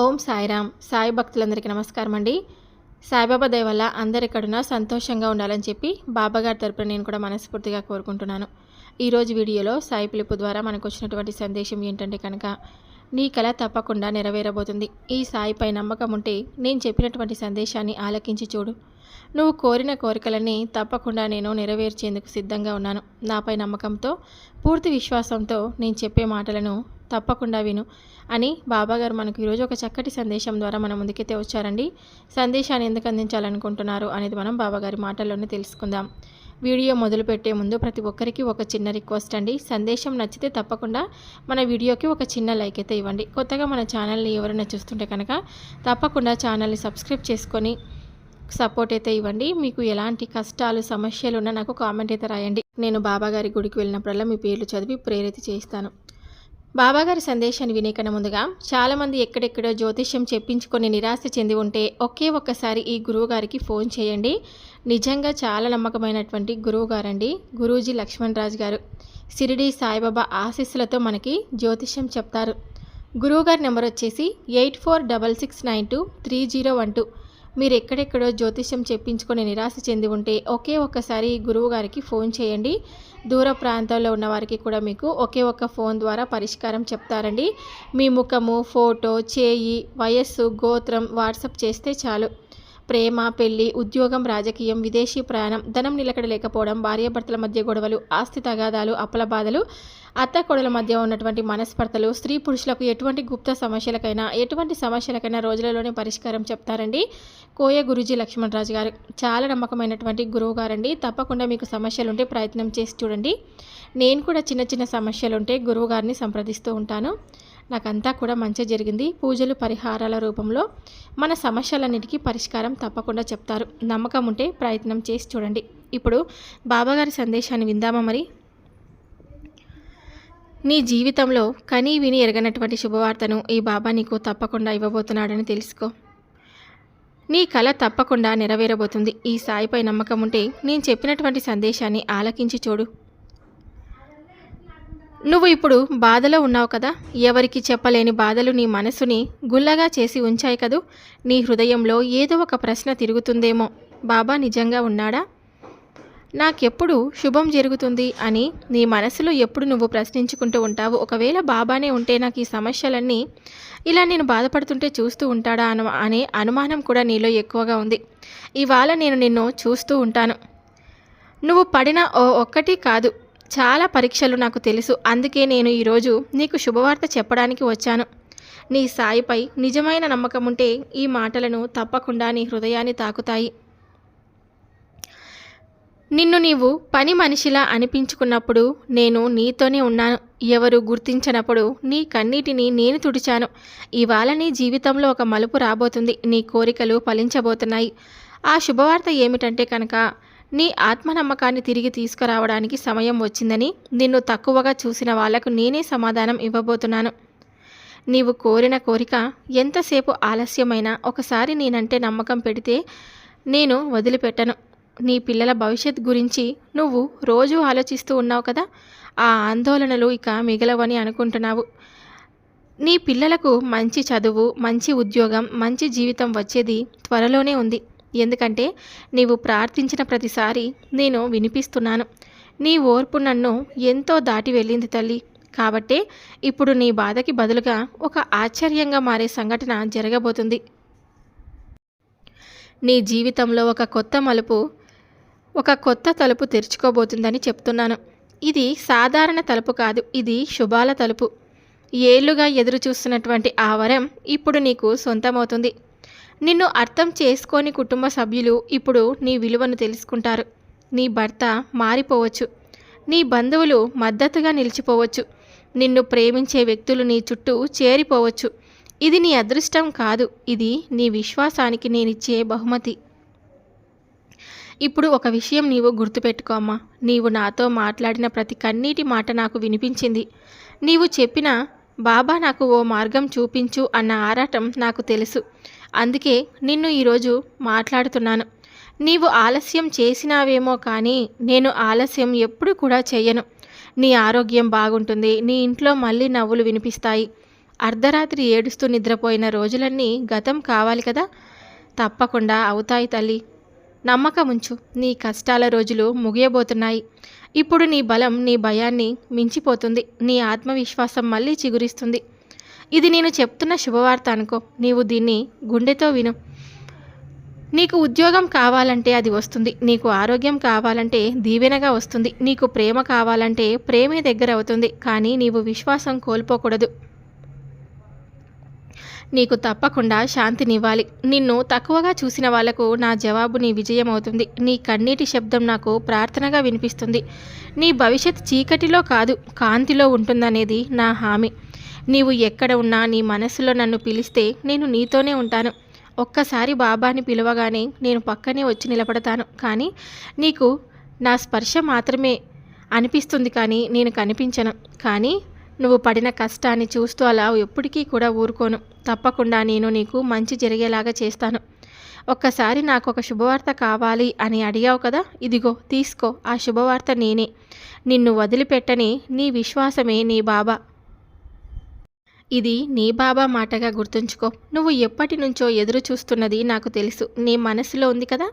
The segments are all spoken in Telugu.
ఓం సాయిరామ్. సాయి భక్తులందరికీ నమస్కారం అండి సాయిబాబా దయ వల్ల అందరు ఎక్కడున్నా సంతోషంగా ఉండాలని చెప్పి బాబాగారి తరపున నేను కూడా మనస్ఫూర్తిగా కోరుకుంటున్నాను. ఈరోజు వీడియోలో సాయి పిలుపు ద్వారా మనకు వచ్చినటువంటి సందేశం ఏంటంటే కనుక నీ కళ తప్పకుండా నెరవేరబోతుంది. ఈ సాయిపై నమ్మకం ఉంటే నేను చెప్పినటువంటి సందేశాన్ని ఆలకించి చూడు. నువ్వు కోరిన కోరికలన్నీ తప్పకుండా నేను నెరవేర్చేందుకు సిద్ధంగా ఉన్నాను. నాపై నమ్మకంతో పూర్తి విశ్వాసంతో నేను చెప్పే మాటలను తప్పకుండా విను అని బాబాగారు మనకు ఈరోజు ఒక చక్కటి సందేశం ద్వారా మన ముందుకైతే వచ్చారండి. సందేశాన్ని ఎందుకు అందించాలనుకుంటున్నారు అనేది మనం బాబాగారి మాటల్లోనే తెలుసుకుందాం. వీడియో మొదలుపెట్టే ముందు ప్రతి ఒక్కరికి ఒక చిన్న రిక్వెస్ట్ అండి. సందేశం నచ్చితే తప్పకుండా మన వీడియోకి ఒక చిన్న లైక్ అయితే ఇవ్వండి. కొత్తగా మన ఛానల్ని ఎవరైనా చూస్తుంటే కనుక తప్పకుండా ఛానల్ని సబ్స్క్రైబ్ చేసుకొని సపోర్ట్ అయితే ఇవ్వండి. మీకు ఎలాంటి కష్టాలు సమస్యలు ఉన్నా నాకు కామెంట్ అయితే రాయండి. నేను బాబాగారి గుడికి వెళ్ళినప్పుడల్లా మీ పేర్లు చదివి ప్రేరిత చేస్తాను బాబాగారి సందేశాన్ని వినేకన్నా ముందుగా చాలామంది ఎక్కడెక్కడో జ్యోతిష్యం చెప్పించుకొని నిరాశ చెంది ఉంటే ఒకే ఒక్కసారి ఈ గురువు గారికి ఫోన్ చేయండి. నిజంగా చాలా నమ్మకమైనటువంటి గురువు గారండి. గురూజీ లక్ష్మణ్ రాజ్ గారు. సిరిడి సాయిబాబా ఆశీస్సులతో మనకి జ్యోతిష్యం చెప్తారు. గురువుగారి నెంబర్ వచ్చేసి eight four double six nine two three zero one two. మీరు ఎక్కడెక్కడో జ్యోతిష్యం చెప్పించుకొని నిరాశ చెంది ఉంటే ఒకే ఒక్కసారి గురువు గారికి ఫోన్ చేయండి. దూర ప్రాంతాల్లో ఉన్న వారికి కూడా మీకు ఒకే ఒక్క ఫోన్ ద్వారా పరిష్కారం చెప్తారండి. మీ ముఖము ఫోటో చేయి వయస్సు గోత్రం వాట్సప్ చేస్తే చాలు. ప్రేమ పెళ్ళి ఉద్యోగం రాజకీయం విదేశీ ప్రయాణం ధనం నిలకడ లేకపోవడం భార్యాభర్తల మధ్య గొడవలు ఆస్తి తగాదాలు అప్పల బాధలు అత్త కొడల మధ్య ఉన్నటువంటి మనస్పర్ధలు స్త్రీ పురుషులకు ఎటువంటి గుప్త సమస్యలకైనా ఎటువంటి సమస్యలకైనా రోజులలోనే పరిష్కారం చెప్తారండి. కోయ గురుజీ లక్ష్మణరాజు గారు. చాలా నమ్మకమైనటువంటి గురువు గారండి. తప్పకుండా మీకు సమస్యలు ఉంటే ప్రయత్నం చేసి చూడండి. నేను కూడా చిన్న చిన్న సమస్యలు ఉంటే గురువు గారిని సంప్రదిస్తూ ఉంటాను. నాకంతా కూడా మంచి జరిగింది. పూజలు పరిహారాల రూపంలో మన సమస్యలన్నిటికీ పరిష్కారం తప్పకుండా చెప్తారు. నమ్మకం ఉంటే ప్రయత్నం చేసి చూడండి. ఇప్పుడు బాబాగారి సందేశాన్ని విందామా మరి? నీ జీవితంలో కనీ విని ఎరగనటువంటి శుభవార్తను ఈ బాబా నీకు తప్పకుండా ఇవ్వబోతున్నాడని తెలుసుకో. నీ కళ తప్పకుండా నెరవేరబోతుంది. ఈ సాయిపై నమ్మకం ఉంటే నేను చెప్పినటువంటి సందేశాన్ని ఆలకించి చూడు. నువ్వు ఇప్పుడు బాధలో ఉన్నావు కదా? ఎవరికి చెప్పలేని బాధలు నీ మనసుని గుల్లగా చేసి ఉంచాయి కదూ? నీ హృదయంలో ఏదో ఒక ప్రశ్న తిరుగుతుందేమో. బాబా నిజంగా ఉన్నాడా? నాకెప్పుడు శుభం జరుగుతుంది అని నీ మనసులో ఎప్పుడు నువ్వు ప్రశ్నించుకుంటూ ఉంటావు? ఒకవేళ బాబానే ఉంటే నాకు ఈ సమస్యలన్నీ ఇలా నేను బాధపడుతుంటే చూస్తూ ఉంటాడా అను అనే అనుమానం కూడా నీలో ఎక్కువగా ఉంది. ఇవాళ నేను నిన్ను చూస్తూ ఉంటాను. నువ్వు పడిన ఓ ఒక్కటి కాదు. చాలా పరీక్షలు నాకు తెలుసు. అందుకే నేను ఈరోజు నీకు శుభవార్త చెప్పడానికి వచ్చాను. నీ సాయిపై నిజమైన నమ్మకం ఉంటే ఈ మాటలను తప్పకుండా నీ హృదయాన్ని తాకుతాయి. నిన్ను నీవు పని మనిషిలా అనిపించుకున్నప్పుడు నేను నీతోనే ఉన్నాను. ఎవరు గుర్తించినప్పుడు నీ కన్నీటిని నేను తుడిచాను. ఇవాళ నీ జీవితంలో ఒక మలుపు రాబోతుంది. నీ కోరికలు ఫలించబోతున్నాయి. ఆ శుభవార్త ఏమిటంటే కనుక నీ ఆత్మనమ్మకాన్ని తిరిగి తీసుకురావడానికి సమయం వచ్చిందని నిన్ను తక్కువగా చూసిన వాళ్ళకు నేనే సమాధానం ఇవ్వబోతున్నాను. నీవు కోరిన కోరిక ఎంతసేపు ఆలస్యమైనా ఒకసారి నేనంటే నమ్మకం పెడితే నేను వదిలిపెట్టను. నీ పిల్లల భవిష్యత్ గురించి నువ్వు రోజు ఆలోచిస్తూ ఉన్నావు కదా? ఆ ఆందోళనలు ఇక మిగలవని అనుకుంటున్నావు. నీ పిల్లలకు మంచి చదువు మంచి ఉద్యోగం మంచి జీవితం వచ్చేది త్వరలోనే ఉంది. ఎందుకంటే నీవు ప్రార్థించిన ప్రతిసారి నేను వినిపిస్తున్నాను. నీ ఓర్పు నన్ను ఎంతో దాటి వెళ్ళింది తల్లి. కాబట్టే ఇప్పుడు నీ బాధకి బదులుగా ఒక ఆశ్చర్యంగా మారే సంఘటన జరగబోతుంది. నీ జీవితంలో ఒక కొత్త మలుపు ఒక కొత్త తలుపు తెరుచుకోబోతుందని చెప్తున్నాను. ఇది సాధారణ తలుపు కాదు ఇది శుభాల తలుపు. ఏళ్ళుగా ఎదురు చూస్తున్నటువంటి ఆ వరం ఇప్పుడు నీకు సొంతమవుతుంది. నిన్ను అర్థం చేసుకోని కుటుంబ సభ్యులు ఇప్పుడు నీ విలువను తెలుసుకుంటారు. నీ భర్త మారిపోవచ్చు. నీ బంధువులు మద్దతుగా నిలిచిపోవచ్చు. నిన్ను ప్రేమించే వ్యక్తులు నీ చుట్టూ చేరిపోవచ్చు. ఇది నీ అదృష్టం కాదు ఇది నీ విశ్వాసానికి నేనిచ్చే బహుమతి. ఇప్పుడు ఒక విషయం నీవు గుర్తుపెట్టుకోమ్మా నీవు నాతో మాట్లాడిన ప్రతి కన్నీటి మాట నాకు వినిపించింది. నీవు చెప్పిన బాబా నాకు ఓ మార్గం చూపించు అన్న ఆరాటం నాకు తెలుసు. అందుకే నిన్ను ఈరోజు మాట్లాడుతున్నాను. నీవు ఆలస్యం చేసినావేమో కానీ నేను ఆలస్యం ఎప్పుడు కూడా చెయ్యను. నీ ఆరోగ్యం బాగుంటుంది. నీ ఇంట్లో మళ్ళీ నవ్వులు వినిపిస్తాయి. అర్ధరాత్రి ఏడుస్తూ నిద్రపోయిన రోజులన్నీ గతం కావాలి కదా? తప్పకుండా అవుతాయి తల్లి. నమ్మకం ఉంచు నీ కష్టాల రోజులు ముగియబోతున్నాయి. ఇప్పుడు నీ బలం నీ భయాన్ని మించిపోతుంది. నీ ఆత్మవిశ్వాసం మళ్ళీ చిగురిస్తుంది. ఇది నేను చెప్తున్న శుభవార్త అనుకో. నీవు దీన్ని గుండెతో విను. నీకు ఉద్యోగం కావాలంటే అది వస్తుంది. నీకు ఆరోగ్యం కావాలంటే దీవెనగా వస్తుంది. నీకు ప్రేమ కావాలంటే ప్రేమే దగ్గర అవుతుంది కానీ నీవు విశ్వాసం కోల్పోకూడదు. నీకు తప్పకుండా శాంతినివ్వాలి. నిన్ను తక్కువగా చూసిన వాళ్ళకు నా జవాబు నీ విజయం అవుతుంది నీ కన్నీటి శబ్దం నాకు ప్రార్థనగా వినిపిస్తుంది. నీ భవిష్యత్ చీకటిలో కాదు కాంతిలో ఉంటుందనేది నా హామీ. నీవు ఎక్కడ ఉన్నా నీ మనసులో నన్ను పిలిస్తే నేను నీతోనే ఉంటాను. ఒక్కసారి బాబాని పిలవగానే నేను పక్కనే వచ్చి నిలబడతాను. కానీ నీకు నా స్పర్శ మాత్రమే అనిపిస్తుంది కానీ నేను కనిపించను. కానీ నువ్వు పడిన కష్టాన్ని చూస్తూ అలా ఎప్పటికీ కూడా ఊరుకోను. తప్పకుండా నేను నీకు మంచి జరిగేలాగా చేస్తాను. ఒక్కసారి నాకు ఒక శుభవార్త కావాలి అని అడిగావు కదా ఇదిగో తీసుకో ఆ శుభవార్త నేనే. నిన్ను వదిలిపెట్టని నీ విశ్వాసమే నీ బాబా. ఇది నీ బాబా మాటగా గుర్తుంచుకో. నువ్వు ఎప్పటి నుంచో ఎదురు చూస్తున్నది నాకు తెలుసు. నీ మనసులో ఉంది కదా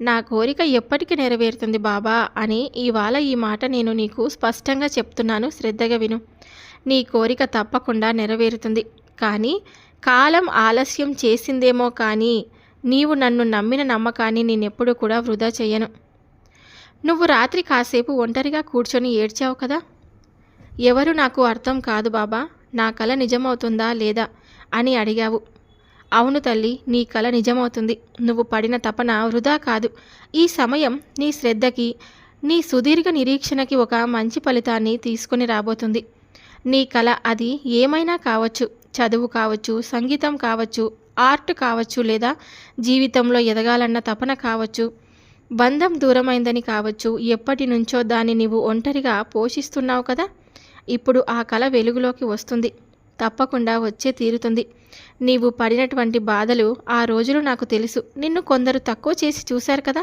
నా కోరిక ఎప్పటికి నెరవేరుతుంది బాబా అని ఇవాళ ఈ మాట నేను నీకు స్పష్టంగా చెప్తున్నాను. శ్రద్ధగా విను. నీ కోరిక తప్పకుండా నెరవేరుతుంది. కానీ కాలం ఆలస్యం చేసిందేమో కానీ నీవు నన్ను నమ్మిన నమ్మకాన్ని నేనెప్పుడు కూడా వృధా చెయ్యను నువ్వు రాత్రి కాసేపు ఒంటరిగా కూర్చొని ఏడ్చావు కదా? ఎవరు నాకు అర్థం కాదు బాబా. నా కల నిజమవుతుందా లేదా అని అడిగావు. అవును తల్లి నీ కళ నిజమవుతుంది. నువ్వు పడిన తపన వృధా కాదు. ఈ సమయం నీ శ్రద్ధకి నీ సుదీర్ఘ నిరీక్షణకి ఒక మంచి ఫలితాన్ని తీసుకుని రాబోతుంది. నీ కళ అది ఏమైనా కావచ్చు. చదువు కావచ్చు సంగీతం కావచ్చు ఆర్ట్ కావచ్చు లేదా జీవితంలో ఎదగాలన్న తపన కావచ్చు. బంధం దూరమైందని కావచ్చు. ఎప్పటి నుంచో దాన్ని నీవు ఒంటరిగా పోషిస్తున్నావు కదా. ఇప్పుడు ఆ కళ వెలుగులోకి వస్తుంది. తప్పకుండా వచ్చే తీరుతుంది. నీవు పడినటువంటి బాధలు ఆ రోజులు నాకు తెలుసు. నిన్ను కొందరు తక్కువ చేసి చూశారు కదా.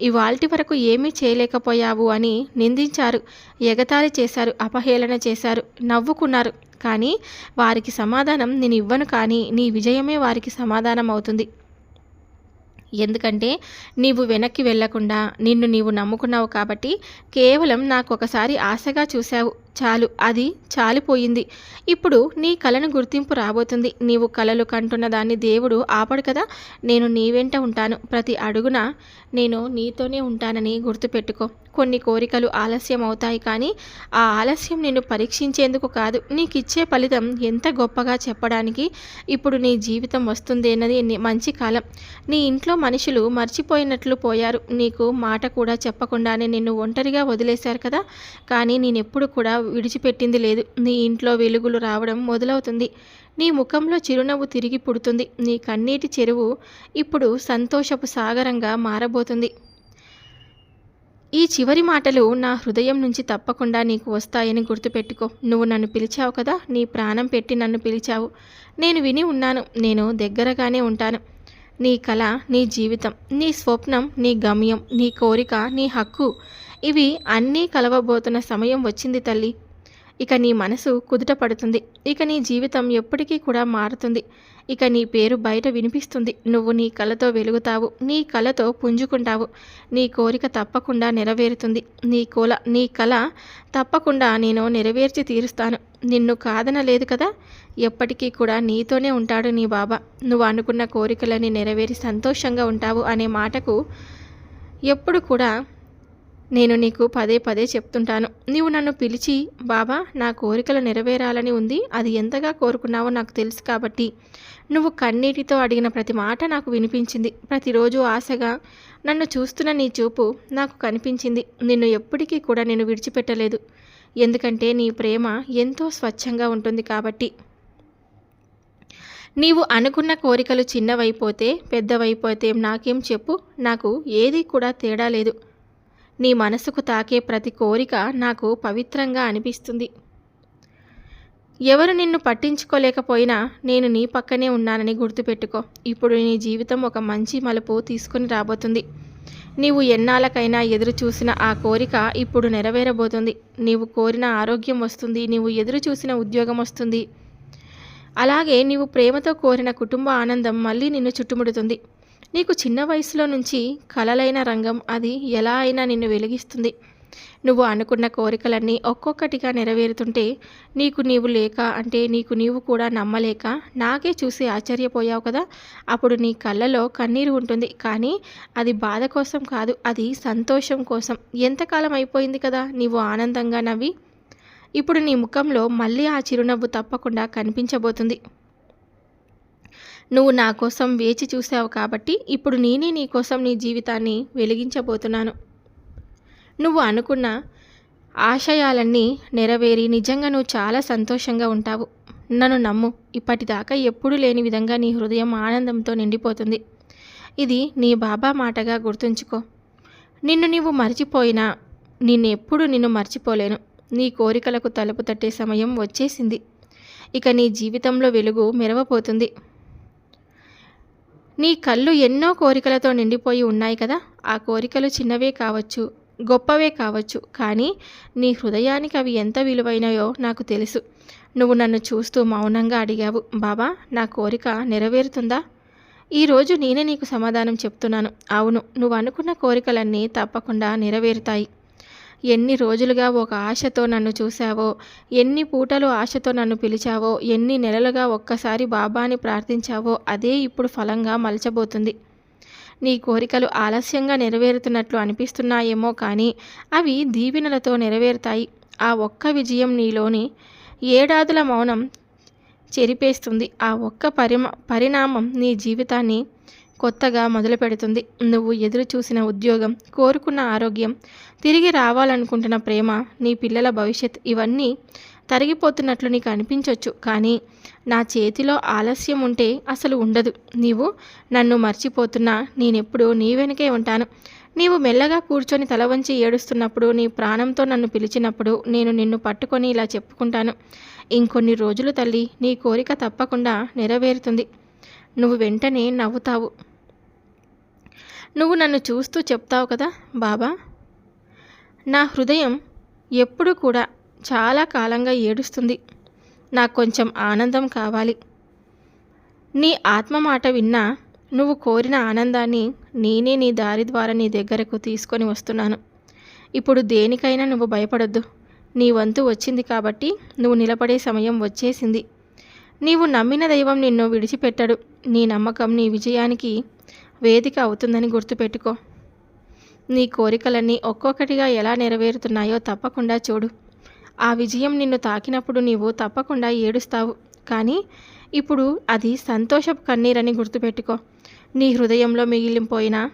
ఇవాల్టి వరకు ఏమీ చేయలేకపోయావు అని నిందించారు. ఎగతాళి చేశారు అపహేళన చేశారు నవ్వుకున్నారు. కానీ వారికి సమాధానం నేను ఇవ్వను కానీ నీ విజయమే వారికి సమాధానం అవుతుంది. ఎందుకంటే నీవు వెనక్కి వెళ్ళకుండా నిన్ను నీవు నమ్ముకున్నావు కాబట్టి కేవలం నాకు ఒకసారి ఆశగా చూశావు. చాలు అది చాలిపోయింది. ఇప్పుడు నీ కళను గుర్తింపు రాబోతుంది. నీవు కళలు కంటున్న దాన్ని దేవుడు ఆపడు కదా? నేను నీ వెంట ఉంటాను. ప్రతి అడుగున నేను నీతోనే ఉంటానని గుర్తుపెట్టుకో. కొన్ని కోరికలు ఆలస్యం అవుతాయి కానీ ఆ ఆలస్యం నిన్ను పరీక్షించేందుకు కాదు. నీకు ఇచ్చే ఫలితం ఎంత గొప్పగా చెప్పడానికి ఇప్పుడు నీ జీవితం వస్తుందేనది మంచి కాలం. నీ ఇంట్లో మనుషులు మర్చిపోయినట్లు పోయారు. నీకు మాట కూడా చెప్పకుండానే నిన్ను ఒంటరిగా వదిలేశారు కదా? కానీ నేనెప్పుడు కూడా విడిచిపెట్టింది లేదు. నీ ఇంట్లో వెలుగులు రావడం మొదలవుతుంది. నీ ముఖంలో చిరునవ్వు తిరిగి పుడుతుంది. నీ కన్నీటి చెరువు ఇప్పుడు సంతోషపు సాగరంగా మారబోతుంది. ఈ చివరి మాటలు నా హృదయం నుంచి తప్పకుండా నీకు వస్తాయని గుర్తుపెట్టుకో. నువ్వు నన్ను పిలిచావు కదా? నీ ప్రాణం పెట్టి నన్ను పిలిచావు. నేను విని ఉన్నాను. నేను దగ్గరగానే ఉంటాను. నీ కళ నీ జీవితం నీ స్వప్నం నీ గమ్యం నీ కోరిక నీ హక్కు ఇవి అన్నీ కలవబోతున్న సమయం వచ్చింది తల్లి. ఇక నీ మనసు కుదుట పడుతుంది. ఇక నీ జీవితం ఎప్పటికీ కూడా మారుతుంది. ఇక నీ పేరు బయట వినిపిస్తుంది. నువ్వు నీ కళతో వెలుగుతావు. నీ కళతో పుంజుకుంటావు. నీ కోరిక తప్పకుండా నెరవేరుతుంది. నీ కోల నీ కళ తప్పకుండా నేను నెరవేర్చి తీరుస్తాను. నిన్ను కాదనలేదు కదా? ఎప్పటికీ కూడా నీతోనే ఉంటాడు నీ బాబా. నువ్వు అనుకున్న కోరికలని నెరవేరి సంతోషంగా ఉంటావు అనే మాటకు ఎప్పుడు కూడా నేను నీకు పదే పదే చెప్తుంటాను. నీవు నన్ను పిలిచి బాబా నా కోరికలు నెరవేరాలని ఉంది. అది ఎంతగా కోరుకున్నావో నాకు తెలుసు కాబట్టి. నువ్వు కన్నీటితో అడిగిన ప్రతి మాట నాకు వినిపించింది. ప్రతిరోజు ఆశగా నన్ను చూస్తున్న నీ చూపు నాకు కనిపించింది. నిన్ను ఎప్పటికీ కూడా నేను విడిచిపెట్టలేదు. ఎందుకంటే నీ ప్రేమ ఎంతో స్వచ్ఛంగా ఉంటుంది కాబట్టి. నీవు అనుకున్న కోరికలు చిన్నవైపోతే పెద్దవైపోతే నాకేం చెప్పు? నాకు ఏది కూడా తేడా లేదు. నీ మనసుకు తాకే ప్రతి కోరిక నాకు పవిత్రంగా అనిపిస్తుంది. ఎవరు నిన్ను పట్టించుకోలేకపోయినా నేను నీ పక్కనే ఉన్నానని గుర్తుపెట్టుకో. ఇప్పుడు నీ జీవితం ఒక మంచి మలుపు తీసుకుని రాబోతుంది. నీవు ఎన్నాళ్ళకైనా ఎదురు చూసిన ఆ కోరిక ఇప్పుడు నెరవేరబోతుంది. నీవు కోరిన ఆరోగ్యం వస్తుంది నీవు ఎదురు చూసిన ఉద్యోగం వస్తుంది. అలాగే నీవు ప్రేమతో కోరిన కుటుంబ ఆనందం మళ్ళీ నిన్ను చుట్టుముడుతుంది. నీకు చిన్న వయసులో నుంచి కలలైన రంగం అది ఎలా అయినా నిన్ను వెలిగిస్తుంది. నువ్వు అనుకున్న కోరికలన్నీ ఒక్కొక్కటిగా నెరవేరుతుంటే నీకు నీవు లేక అంటే నీకు నీవు కూడా నమ్మలేక నాకే చూసి ఆశ్చర్యపోయావు కదా. అప్పుడు నీ కళ్ళలో కన్నీరు ఉంటుంది కానీ అది బాధ కోసం కాదు అది సంతోషం కోసం. ఎంతకాలం అయిపోయింది కదా నీవు ఆనందంగా నవ్వి? ఇప్పుడు నీ ముఖంలో మళ్ళీ ఆ చిరునవ్వు తప్పకుండా కనిపించబోతుంది. నువ్వు నా కోసం వేచి చూసావు కాబట్టి ఇప్పుడు నేనే నీ కోసం నీ జీవితాన్ని వెలిగించబోతున్నాను. నువ్వు అనుకున్న ఆశయాలన్నీ నెరవేరి నిజంగా నువ్వు చాలా సంతోషంగా ఉంటావు. నన్ను నమ్ము ఇప్పటిదాకా ఎప్పుడూ లేని విధంగా నీ హృదయం ఆనందంతో నిండిపోతుంది. ఇది నీ బాబా మాటగా గుర్తుంచుకో. నిన్ను నీవు మర్చిపోయినా నిన్నెప్పుడు నిన్ను మర్చిపోలేను. నీ కోరికలకు తలుపు తట్టే సమయం వచ్చేసింది. ఇక నీ జీవితంలో వెలుగు మెరవపోతుంది నీ కళ్ళు ఎన్నో కోరికలతో నిండిపోయి ఉన్నాయి కదా. ఆ కోరికలు చిన్నవే కావచ్చు గొప్పవే కావచ్చు కానీ నీ హృదయానికి అవి ఎంత విలువైనయో నాకు తెలుసు. నువ్వు నన్ను చూస్తూ మౌనంగా అడిగావు బాబా నా కోరిక నెరవేరుతుందా? ఈరోజు నేనే నీకు సమాధానం చెప్తున్నాను. అవును నువ్వు అనుకున్న కోరికలన్నీ తప్పకుండా నెరవేరుతాయి. ఎన్ని రోజులుగా ఒక ఆశతో నన్ను చూశావో ఎన్ని పూటలు ఆశతో నన్ను పిలిచావో ఎన్ని నెలలుగా ఒక్కసారి బాబాని ప్రార్థించావో అదే ఇప్పుడు ఫలంగా మలచబోతుంది. నీ కోరికలు ఆలస్యంగా నెరవేరుతున్నట్లు అనిపిస్తున్నాయేమో కానీ అవి దీవెనలతో నెరవేరుతాయి. ఆ ఒక్క విజయం నీలోని ఏడాదుల మౌనం చెరిపేస్తుంది. ఆ ఒక్క పరిమ పరిణామం నీ జీవితాన్ని కొత్తగా మొదలు పెడుతుంది నువ్వు ఎదురు చూసిన ఉద్యోగం కోరుకున్న ఆరోగ్యం తిరిగి రావాలనుకుంటున్న ప్రేమ నీ పిల్లల భవిష్యత్ ఇవన్నీ తరిగిపోతున్నట్లు నీకు అనిపించవచ్చు కానీ నా చేతిలో ఆలస్యం ఉంటే అసలు ఉండదు. నీవు నన్ను మర్చిపోతున్నా నేనెప్పుడు నీ వెనకే ఉంటాను. నీవు మెల్లగా కూర్చొని తల వంచి ఏడుస్తున్నప్పుడు నీ ప్రాణంతో నన్ను పిలిచినప్పుడు నేను నిన్ను పట్టుకొని ఇలా చెప్పుకుంటాను. ఇంకొన్ని రోజులు తల్లి నీ కోరిక తప్పకుండా నెరవేరుతుంది. నువ్వు వెంటనే నవ్వుతావు. నువ్వు నన్ను చూస్తూ చెప్తావు కదా బాబా. నా హృదయం ఎప్పుడు కూడా చాలా కాలంగా ఏడుస్తుంది. నాకు కొంచెం ఆనందం కావాలి. నీ ఆత్మ మాట విన్నా నువ్వు కోరిన ఆనందాన్ని నేనే నీ దారి ద్వారా నీ దగ్గరకు తీసుకొని వస్తున్నాను. ఇప్పుడు దేనికైనా నువ్వు భయపడొద్దు. నీ వంతు వచ్చింది కాబట్టి నువ్వు నిలబడే సమయం వచ్చేసింది. నీవు నమ్మిన దైవం నిన్ను విడిచిపెట్టడు. నీ నమ్మకం నీ విజయానికి వేదిక అవుతుందని గుర్తుపెట్టుకో. నీ కోరికలన్నీ ఒక్కొక్కటిగా ఎలా నెరవేరుతున్నాయో తప్పకుండా చూడు. ఆ విజయం నిన్ను తాకినప్పుడు నీవు తప్పకుండా ఏడుస్తావు. కానీ ఇప్పుడు అది సంతోషపు కన్నీరని గుర్తుపెట్టుకో. నీ హృదయంలో మిగిలిపోయిన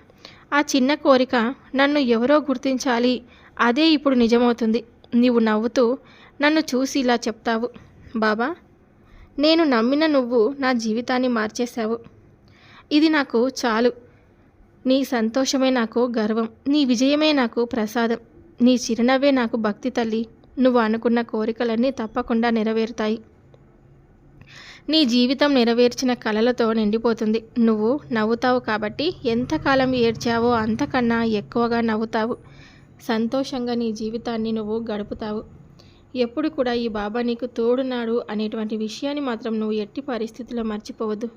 ఆ చిన్న కోరిక నన్ను ఎవరో గుర్తించాలి. అదే ఇప్పుడు నిజమవుతుంది. నీవు నవ్వుతూ నన్ను చూసి ఇలా చెప్తావు. బాబా నేను నమ్మిన నువ్వు నా జీవితాన్ని మార్చేశావు. ఇది నాకు చాలు. నీ సంతోషమే నాకు గర్వం. నీ విజయమే నాకు ప్రసాదం. నీ చిరునవ్వే నాకు భక్తి తల్లి. నువ్వు అనుకున్న కోరికలన్నీ తప్పకుండా నెరవేరుతాయి. నీ జీవితం నెరవేర్చిన కళలతో నిండిపోతుంది. నువ్వు నవ్వుతావు కాబట్టి ఎంతకాలం ఏడ్చావో అంతకన్నా ఎక్కువగా నవ్వుతావు. సంతోషంగా నీ జీవితాన్ని నువ్వు గడుపుతావు. ఎప్పుడు కూడా ఈ బాబా నీకు తోడున్నాడు అనేటువంటి విషయాన్ని మాత్రం నువ్వు ఎట్టి పరిస్థితుల్లో మర్చిపోవద్దు.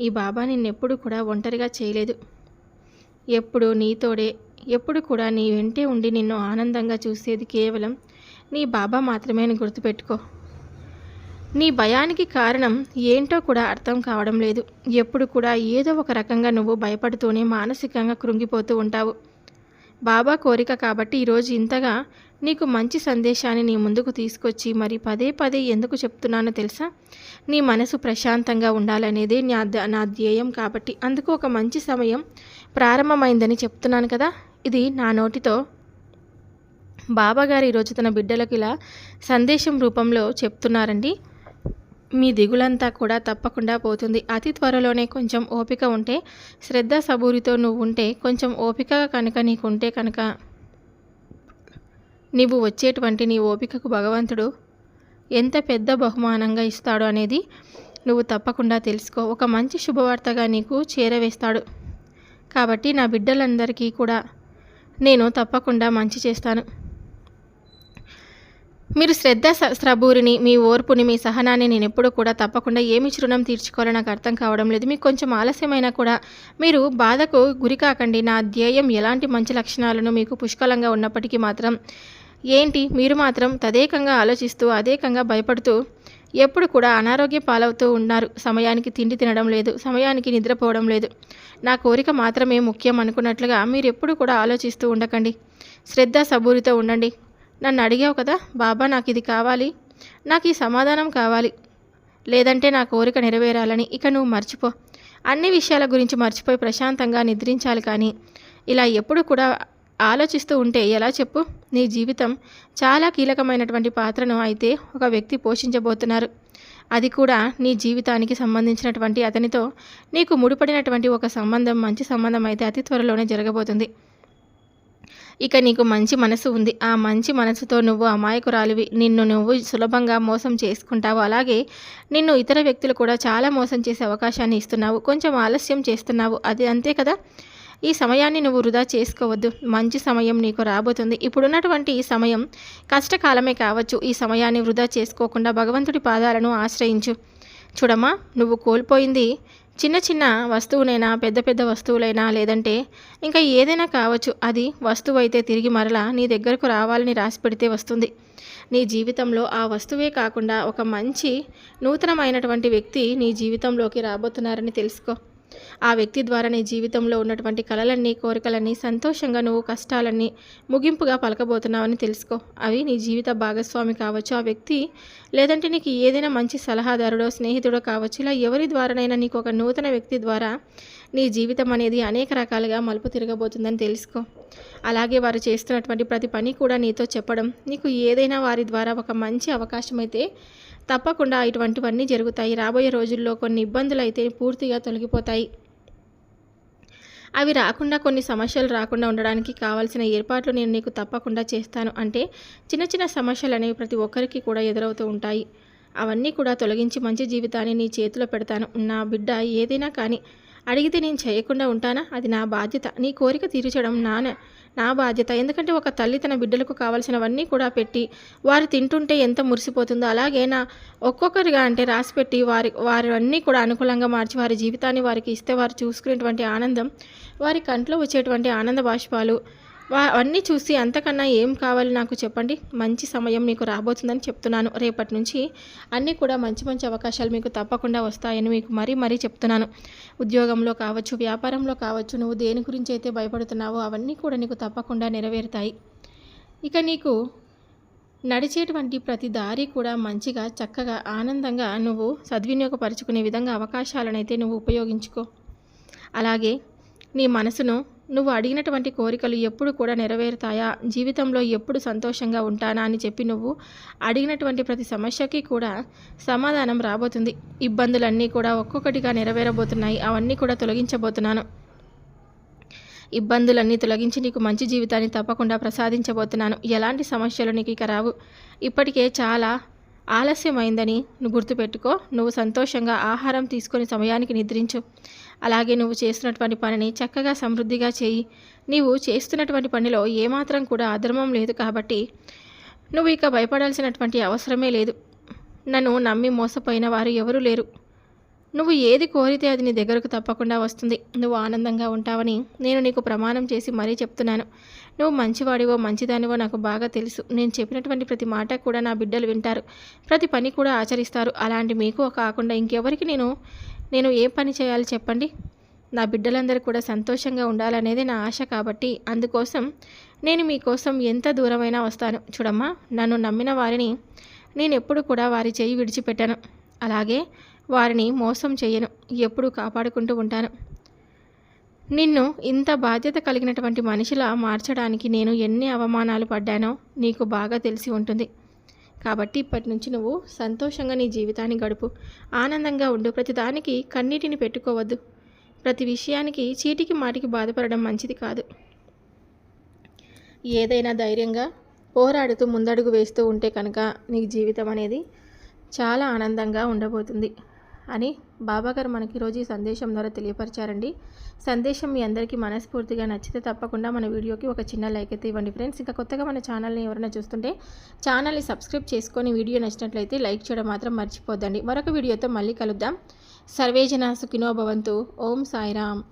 ఈ బాబా నిన్నెప్పుడు కూడా ఒంటరిగా చేయలేదు. ఎప్పుడు నీతోడే ఎప్పుడు కూడా నీ వెంటే ఉండి నిన్ను ఆనందంగా చూసేది కేవలం నీ బాబా మాత్రమే అని గుర్తుపెట్టుకో. నీ భయానికి కారణం ఏంటో కూడా అర్థం కావడం లేదు. ఎప్పుడు కూడా ఏదో ఒక రకంగా నువ్వు భయపడుతూనే మానసికంగా కృంగిపోతూ ఉంటావు. బాబా కోరిక కాబట్టి ఈరోజు ఇంతగా. నీకు మంచి సందేశాన్ని నీ ముందుకు తీసుకొచ్చి మరి పదే పదే ఎందుకు చెప్తున్నానో తెలుసా? నీ మనసు ప్రశాంతంగా ఉండాలనేదే నా నా ధ్యేయం కాబట్టి అందుకు ఒక మంచి సమయం ప్రారంభమైందని చెప్తున్నాను కదా? ఇది నా నోటితో. బాబాగారు ఈరోజు తన బిడ్డలకు ఇలా సందేశం రూపంలో చెప్తున్నారండి. మీ దిగులంతా కూడా తప్పకుండా పోతుంది. అతి త్వరలోనే కొంచెం ఓపిక ఉంటే శ్రద్ధ సబూరితో నువ్వు ఉంటే కొంచెం ఓపిక కనుక నీకు ఉంటే కనుక నీవు వచ్చేటువంటి నీ ఓపికకు భగవంతుడు ఎంత పెద్ద బహుమానంగా ఇస్తాడు అనేది నువ్వు తప్పకుండా తెలుసుకో. ఒక మంచి శుభవార్తగా నీకు చేరవేస్తాడు. కాబట్టి నా బిడ్డలందరికీ కూడా నేను తప్పకుండా మంచి చేస్తాను. మీరు శ్రద్ధ స- శ్రబూరిని మీ ఓర్పుని మీ సహనాన్ని నేను ఎప్పుడూ కూడా తప్పకుండా ఏమి రుణం తీర్చుకోవాలో నాకు అర్థం కావడం లేదు. మీకు కొంచెం ఆలస్యమైనా కూడా మీరు బాధకు గురి కాకండి. నా ధ్యేయం ఎలాంటి మంచి లక్షణాలను మీకు పుష్కలంగా ఉన్నప్పటికీ మాత్రం ఏంటి? మీరు మాత్రం తదేకంగా ఆలోచిస్తూ అదేకంగా భయపడుతూ ఎప్పుడు కూడా అనారోగ్య పాలవుతూ ఉన్నారు. సమయానికి తిండి తినడం లేదు. సమయానికి నిద్రపోవడం లేదు. నా కోరిక మాత్రమే ముఖ్యం అనుకున్నట్లుగా మీరు ఎప్పుడు కూడా ఆలోచిస్తూ ఉండకండి. శ్రద్ధ సబూరితో ఉండండి. నన్ను అడిగావు కదా బాబా నాకు ఇది కావాలి. నాకు ఈ సమాధానం కావాలి. లేదంటే నా కోరిక నెరవేరాలని. ఇక నువ్వు మర్చిపో. అన్ని విషయాల గురించి మర్చిపోయి ప్రశాంతంగా నిద్రించాలి కానీ ఇలా ఎప్పుడు కూడా ఆలోచిస్తూ ఉంటే ఎలా చెప్పు? నీ జీవితం చాలా కీలకమైనటువంటి పాత్రను అయితే ఒక వ్యక్తి పోషించబోతున్నారు. అది కూడా నీ జీవితానికి సంబంధించినటువంటి అతనితో నీకు ముడిపడినటువంటి ఒక సంబంధం మంచి సంబంధం అయితే అతి త్వరలోనే జరగబోతుంది. ఇక నీకు మంచి మనసు ఉంది. ఆ మంచి మనసుతో నువ్వు అమాయకురాలివి. నిన్ను నువ్వు సులభంగా మోసం చేసుకుంటావు. అలాగే నిన్ను ఇతర వ్యక్తులు కూడా చాలా మోసం చేసే అవకాశాన్ని ఇస్తున్నావు. కొంచెం ఆలస్యం చేస్తున్నావు. అది అంతే కదా? ఈ సమయాన్ని నువ్వు వృధా చేసుకోవద్దు. మంచి సమయం నీకు రాబోతుంది. ఇప్పుడున్నటువంటి ఈ సమయం కష్టకాలమే కావచ్చు. ఈ సమయాన్ని వృధా చేసుకోకుండా భగవంతుడి పాదాలను ఆశ్రయించు. చూడమ్మా నువ్వు కోల్పోయింది చిన్న చిన్న వస్తువునైనా పెద్ద పెద్ద వస్తువులైనా లేదంటే ఇంకా ఏదైనా కావచ్చు అది వస్తువు అయితే తిరిగి మరలా నీ దగ్గరకు రావాలని రాసి పెడితే వస్తుంది. నీ జీవితంలో ఆ వస్తువే కాకుండా ఒక మంచి నూతనమైనటువంటి వ్యక్తి నీ జీవితంలోకి రాబోతున్నారని తెలుసుకో. ఆ వ్యక్తి ద్వారా నీ జీవితంలో ఉన్నటువంటి కలలన్నీ కోరికలన్నీ సంతోషంగా నువ్వు కష్టాలన్నీ ముగింపుగా పలకబోతున్నావని తెలుసుకో. అవి నీ జీవిత భాగస్వామి కావచ్చు. ఆ వ్యక్తి లేదంటే నీకు ఏదైనా మంచి సలహాదారుడో స్నేహితుడో కావచ్చు. ఇలా ఎవరి ద్వారానైనా నీకు ఒక నూతన వ్యక్తి ద్వారా నీ జీవితం అనేది అనేక రకాలుగా మలుపు తిరగబోతుందని తెలుసుకో. అలాగే వారు చేస్తున్నటువంటి ప్రతి పని కూడా నీతో చెప్పడం నీకు ఏదైనా వారి ద్వారా ఒక మంచి అవకాశం అయితే తప్పకుండా ఇటువంటివన్నీ జరుగుతాయి. రాబోయే రోజుల్లో కొన్ని ఇబ్బందులు అయితే పూర్తిగా తొలగిపోతాయి. అవి రాకుండా కొన్ని సమస్యలు రాకుండా ఉండడానికి కావాల్సిన ఏర్పాట్లు నేను నీకు తప్పకుండా చేస్తాను. అంటే చిన్న చిన్న సమస్యలు అనేవి ప్రతి ఒక్కరికి కూడా ఎదురవుతూ ఉంటాయి. అవన్నీ కూడా తొలగించి మంచి జీవితాన్ని నీ చేతిలో పెడతాను. నా బిడ్డ ఏదైనా కానీ అడిగితే నేను చేయకుండా ఉంటానా? అది నా బాధ్యత. నీ కోరిక తీర్చడం నానే నా బాధ్యత. ఎందుకంటే ఒక తల్లి తన బిడ్డలకు కావాల్సినవన్నీ కూడా పెట్టి వారు తింటుంటే ఎంత మురిసిపోతుందో అలాగే నా ఒక్కొక్కరిగా అంటే రాసిపెట్టి వారి వారు అన్నీ కూడా అనుకూలంగా మార్చి వారి జీవితాన్ని వారికి ఇస్తే వారు చూసుకునేటువంటి ఆనందం వారి కంట్లో వచ్చేటువంటి ఆనంద బాష్పాలు అవన్నీ చూసి అంతకన్నా ఏం కావాలి నాకు చెప్పండి. మంచి సమయం మీకు రాబోతుందని చెప్తున్నాను. రేపటి నుంచి అన్నీ కూడా మంచి మంచి అవకాశాలు మీకు తప్పకుండా వస్తాయని మీకు మరీ మరీ చెప్తున్నాను. ఉద్యోగంలో కావచ్చు వ్యాపారంలో కావచ్చు నువ్వు దేని గురించి అయితే భయపడుతున్నావో అవన్నీ కూడా నీకు తప్పకుండా నెరవేరుతాయి. ఇక నీకు నడిచేటువంటి ప్రతి దారి కూడా మంచిగా చక్కగా ఆనందంగా నువ్వు సద్వినియోగపరుచుకునే విధంగా అవకాశాలనైతే నువ్వు ఉపయోగించుకో. అలాగే నీ మనసును నువ్వు అడిగినటువంటి కోరికలు ఎప్పుడు కూడా నెరవేరుతాయా? జీవితంలో ఎప్పుడు సంతోషంగా ఉంటానా అని చెప్పి నువ్వు అడిగినటువంటి ప్రతి సమస్యకి కూడా సమాధానం రాబోతుంది. ఇబ్బందులన్నీ కూడా ఒక్కొక్కటిగా నెరవేరబోతున్నాయి. అవన్నీ కూడా తొలగించబోతున్నాను. ఇబ్బందులన్నీ తొలగించి నీకు మంచి జీవితాన్ని తప్పకుండా ప్రసాదించబోతున్నాను. ఎలాంటి సమస్యలు నీకు ఇక రావు. ఇప్పటికే చాలా ఆలస్యమైందని నువ్వు గుర్తుపెట్టుకో. నువ్వు సంతోషంగా ఆహారం తీసుకొని సమయానికి నిద్రించు. అలాగే నువ్వు చేస్తున్నటువంటి పనిని చక్కగా సమృద్ధిగా చేయి. నీవు చేస్తున్నటువంటి పనిలో ఏమాత్రం కూడా అధర్మం లేదు కాబట్టి నువ్వు ఇక భయపడాల్సినటువంటి అవసరమే లేదు. నన్ను నమ్మి మోసపోయిన వారు ఎవరూ లేరు. నువ్వు ఏది కోరితే అది నీ దగ్గరకు తప్పకుండా వస్తుంది. నువ్వు ఆనందంగా ఉంటావని నేను నీకు ప్రమాణం చేసి మరీ చెప్తున్నాను. నువ్వు మంచివాడివో మంచిదానివో నాకు బాగా తెలుసు. నేను చెప్పినటువంటి ప్రతి మాట కూడా నా బిడ్డలు వింటారు. ప్రతి పని కూడా ఆచరిస్తారు. అలాంటి మీకు కాకుండా ఇంకెవరికి నేను నేను ఏ పని చేయాలి చెప్పండి? నా బిడ్డలందరూ కూడా సంతోషంగా ఉండాలనేది నా ఆశ కాబట్టి అందుకోసం నేను మీకోసం ఎంత దూరమైనా వస్తాను. చూడమ్మా నన్ను నమ్మిన వారిని నేను ఎప్పుడు కూడా వారి చేయి విడిచిపెట్టాను. అలాగే వారిని మోసం చేయను ఎప్పుడూ కాపాడుకుంటూ ఉంటాను. నిన్ను ఇంత బాధ్యత కలిగినటువంటి మనిషిలా మార్చడానికి నేను ఎన్ని అవమానాలు పడ్డానో నీకు బాగా తెలిసి ఉంటుంది. కాబట్టి ఇప్పటి నుంచి నువ్వు సంతోషంగా నీ జీవితాన్ని గడుపు. ఆనందంగా ఉండు. ప్రతిదానికి కన్నీటిని పెట్టుకోవద్దు. ప్రతి విషయానికి చీటికి మాటికి బాధపడడం మంచిది కాదు. ఏదైనా ధైర్యంగా పోరాడుతూ ముందడుగు వేస్తూ ఉంటే కనుక నీ జీవితం అనేది చాలా ఆనందంగా ఉండబోతుంది. అని బాబాగారు మనకి ఈరోజు ఈ సందేశం ద్వారా తెలియపరిచారండి. సందేశం మీ అందరికీ మనస్ఫూర్తిగా నచ్చితే తప్పకుండా మన వీడియోకి ఒక చిన్న లైక్ అయితే ఇవ్వండి ఫ్రెండ్స్. ఇంకా కొత్తగా మన ఛానల్ని ఎవరైనా చూస్తుంటే ఛానల్ని సబ్స్క్రైబ్ చేసుకొని వీడియో నచ్చినట్లయితే లైక్ చేయడం మాత్రం మర్చిపోద్దండి. మరొక వీడియోతో మళ్ళీ కలుద్దాం. సర్వేజన సుఖినో భవంతు. ఓం సాయిరామ్.